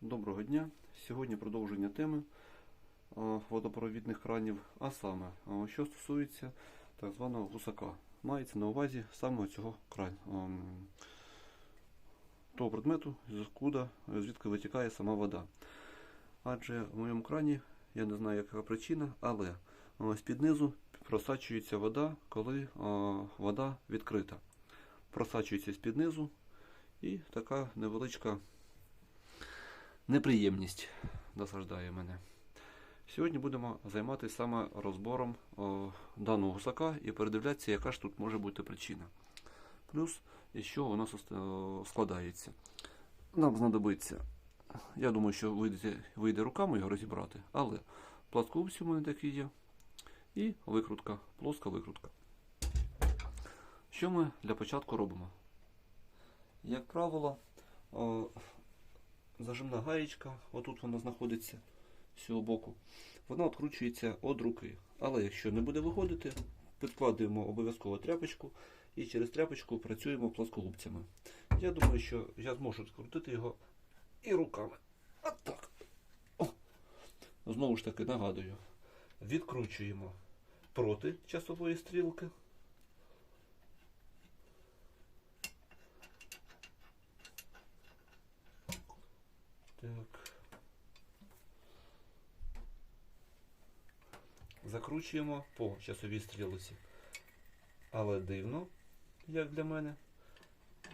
Доброго дня. Сьогодні продовження теми е, водопровідних кранів, а саме, е, що стосується так званого гусака. Мається на увазі саме цього кран, ем, того предмету, звідкуда, звідки витікає сама вода. Адже в моєму крані, я не знаю, яка причина, але е, з-під низу просачується вода, коли вода відкрита. Просачується з-під низу і така невеличка неприємність досаждає мене. Сьогодні будемо займатися саме розбором о, даного гусака і передивлятися, яка ж тут може бути причина. Плюс, із чого воно о, складається. Нам знадобиться, я думаю, що вийде, вийде руками його розібрати, але пласкогубці у мене такі є. І викрутка, плоска викрутка. Що ми для початку робимо? Як правило, о, зажимна гаєчка, отут вона знаходиться з цього боку, вона відкручується від руки. Але якщо не буде виходити, підкладуємо обов'язково тряпочку і через тряпочку працюємо плоскогубцями. Я думаю, що я зможу відкрутити його і руками. От так. О. Знову ж таки нагадую, відкручуємо проти часової стрілки. Так. Закручуємо по часовій стрілці. Але дивно, як для мене,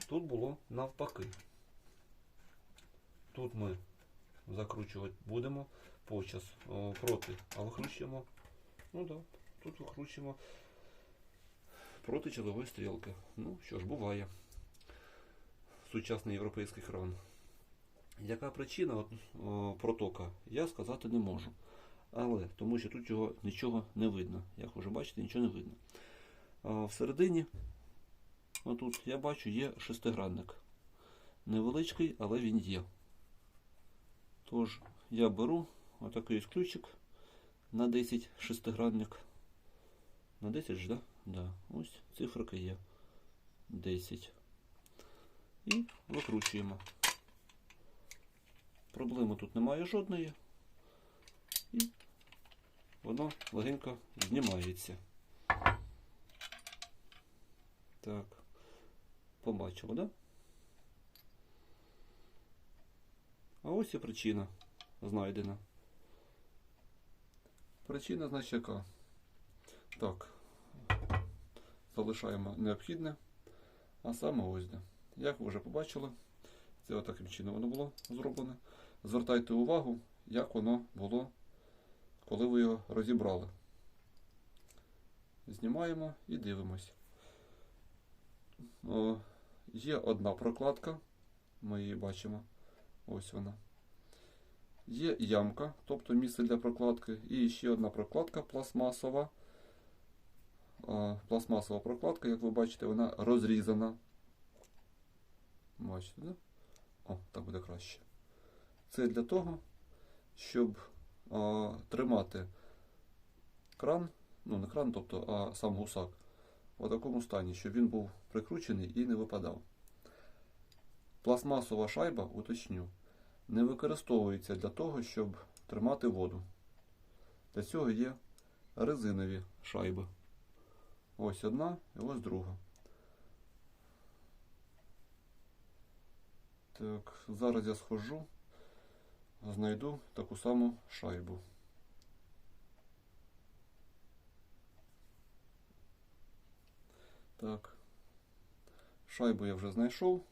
тут було навпаки. Тут ми закручувати будемо по час проти, а викручуємо. Ну так, да, тут викручуємо проти часової стрілки. Ну що ж, буває. Сучасний європейський кран. Яка причина протока, я сказати не можу. Але тому що тут його нічого не видно. Як вже бачите, нічого не видно. А, всередині, отут, я бачу, є шестигранник. Невеличкий, але він є. Тож, я беру отакий ось ключик на 10 шестигранник. На 10 ж, да? Да. Ось циферка є. 10. І викручуємо. Проблеми тут немає жодної. І воно легенько знімається. Так. Побачили, да? А ось і причина знайдена. Причина, значить, яка? Так. Залишаємо необхідне. А саме ось де. Як ви вже побачили, це отаким чином воно було зроблене. Звертайте увагу, як воно було, коли ви його розібрали. Знімаємо і дивимось. О, є одна прокладка, ми її бачимо. Ось вона. Є ямка, тобто місце для прокладки, і ще одна прокладка пластмасова. Пластмасова прокладка, як ви бачите, вона розрізана. Бачите, да? О, так буде краще. Це для того, щоб а, тримати кран, ну не кран, тобто, а сам гусак, в такому стані, щоб він був прикручений і не випадав. Пластмасова шайба, уточню, не використовується для того, щоб тримати воду. Для цього є резинові шайби. Ось одна і ось друга. Так, зараз я схожу, знайду таку саму шайбу. Так. Шайбу я вже знайшов.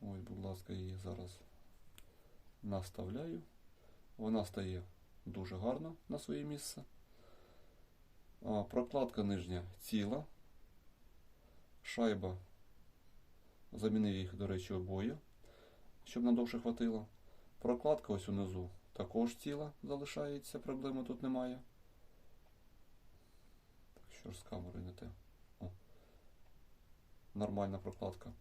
Ось, будь ласка, її зараз наставляю. Вона стає дуже гарно на своє місце. А, прокладка нижня ціла. Шайба. Замінив їх, до речі, обоє, щоб надовше хватило. Прокладка ось унизу також ціла залишається, проблеми тут немає. Так, що ж з камерою не те. О. Нормальна прокладка.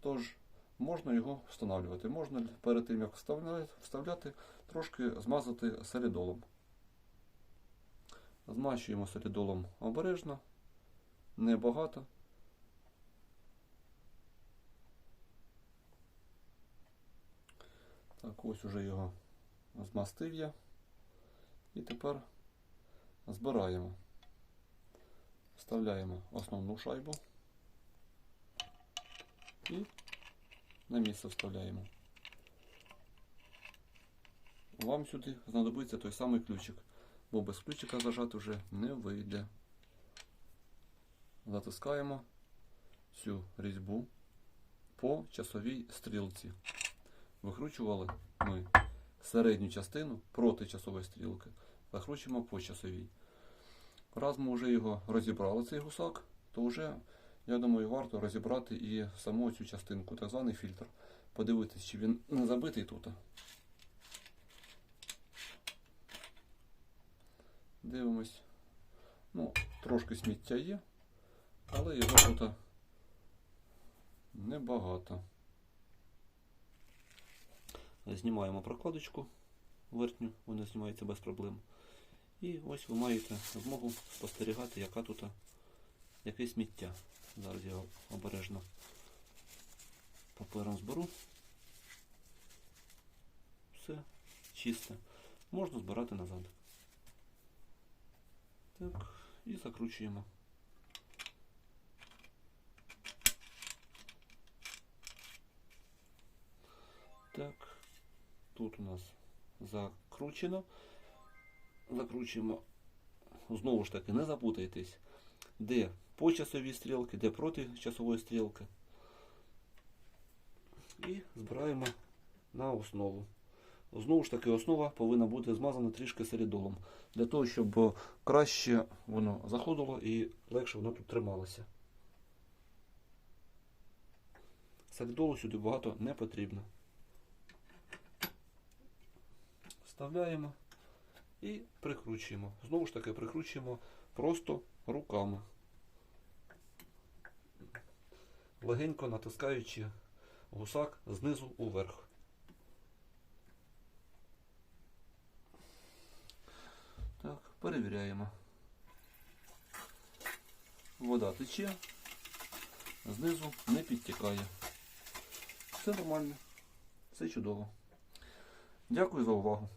Тож, можна його встановлювати. Можна перед тим, як вставляти, трошки змазати солідолом. Змащуємо солідолом обережно, небагато. Так, ось уже його змастив я. І тепер збираємо. Вставляємо основну шайбу і на місце вставляємо. Вам сюди знадобиться той самий ключик, бо без ключика зажати вже не вийде. Затискаємо цю різьбу по часовій стрілці. Викручували ми середню частину проти часової стрілки, закручуємо по часовій. Раз ми вже його розібрали, цей гусак, то вже, я думаю, варто розібрати і саму цю частинку, так званий фільтр. Подивитись, чи він не забитий тут. Дивимось. Ну, трошки сміття є, але його тут небагато. Знімаємо прокладочку верхню, вона знімається без проблем. І ось ви маєте змогу спостерігати, яка тут яке сміття. Зараз я обережно папером зберу. Все чисте. Можна збирати назад. Так, і закручуємо. Так, тут у нас закручено. Закручуємо. Знову ж таки, не запутайтесь, де по часовій стрілки, де проти часової стрілки. І збираємо на основу. Знову ж таки, основа повинна бути змазана трішки солідолом, для того, щоб краще воно заходило і легше воно тут трималося. Солідолу сюди багато не потрібно. Вставляємо і прикручуємо. Знову ж таки, прикручуємо просто руками. Легенько натискаючи гусак знизу уверх. Так, перевіряємо. Вода тече, знизу не підтікає. Все нормально, все чудово. Дякую за увагу.